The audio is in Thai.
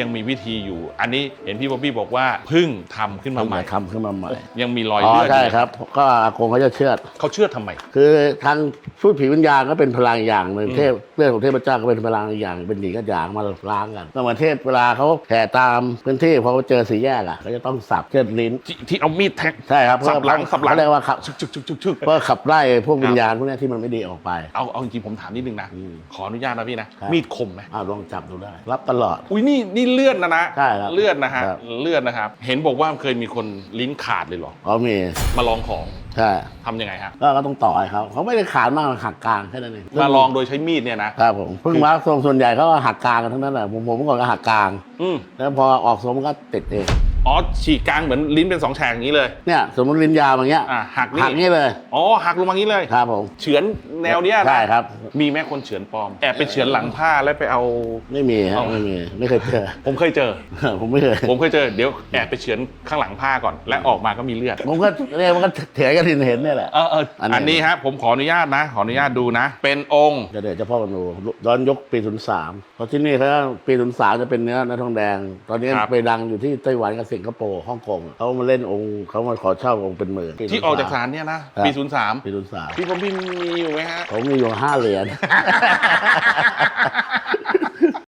ยังมีวิธีอยู่ อันนี้เห็นพี่บ๊อบบี้บอกว่าเพิ่งทำขึ้นมาทำใหใหม่ม่ทำขึ้นมาใหม่ยังมีรอยอ๋อเลือดใช่อยู่ครับ ก็อากงเขาจะเชื่อด เขาเชื่อทำไม คือทางพูดผีวิญญาณก็เป็นพลังอย่างหนึ่งอืมเทพเรื่องของเทพเจ้าก็เป็นพลังอย่างเป็นหนีกันอย่างมาล้างกันก็เหมือนเทพเวลาเขาแผ่ตามพื้นที่พอเจอสีแยกอะเขาจะต้องสับเชือดลิ้นที่ที่เอามีดแทงใช่ครับสับหลังเพื่อสับหลังเขาเรียกว่าขับชึกชึกชึกชึกชึกเพื่อขับไล่พวกครับวิญญาณพวกเนี้ยที่มันไม่ดีออกไป เอาเอาจริงๆผมถามนิดนึงนะ อืมขออนุญาตนะพี่นะ ครับ มีดคมไหมอ้าวลองจับดูได้ รับตลอด อุ้ยนี่นี่เลือดนะนะใช่ครับเลือดนะฮะครับ เลือดนะครับ เห็นบอกว่าเคยมีคนลิ้นขาดเลยเหรอ เขามีมาลองของใช่ทำยังไงฮะก็ก็ต้องต่อให้เขาเขาไม่ได้ขาดมากหักกลางแค่นั้นเองมาลองโดยใช้มีดเนี่ยนะครับผมเพิ่งมาทรงส่วนใหญ่เขาก็หักกลางกันทั้งนั้นแหละผมผมเมื่อก่อนก็หักกลางอืมแล้วพอออกทรงมันก็ติดเอง อ๋อฉีกกลางเหมือนลิ้นเป็นสองแฉกอย่างนี้เลย เนี่ยสมมติลิ้นยาวอย่างเงี้ยอ่าหักนี่หักนี่เลยอ๋อหักลงมางี้เลยครับผมเฉือนแนวเนี้ยนะใช่ครับ มีแม่คนเฉือนปลอมแอบไปเฉือนหลังผ้าแล้วไปเอา ไม่มีฮะเอา ไม่มีไม่เคยเจอ ผมเคยเจอ ผมไม่เคยผมเคยเจอเดี๋ยวแอบไปเฉือนข้างหลังผ้าก่อน และออกมาก็มีเลือด ผมก็เนี่ยมันก็เถียงกันทินเห็นเนี่ยแหละ เออเอออันไหนอันนี้ฮะผมขออนุญาตนะ ขออนุญาตดูนะ เป็นองค์ เดี๋ยวเดี๋ยวเจะพ่อกันดูย้อนยกปี 03เพราะที่นี่เขาปี 03 จะเป็นเนื้อเนื้อทองแดง ตอนนี้ครับ ไปดังอยู่ที่ไต้หวันกับสิงคโปร์ฮ่องกงเขามาเล่นองค์เขามาขอเช่าองค์เป็นหมื่นปีที่ออกจากศาลเนี่ยนะปีครับ03 ปี03พี่ผมพี่มีอยู่ไหมฮะผมมีอยู่ห้าเหรียญ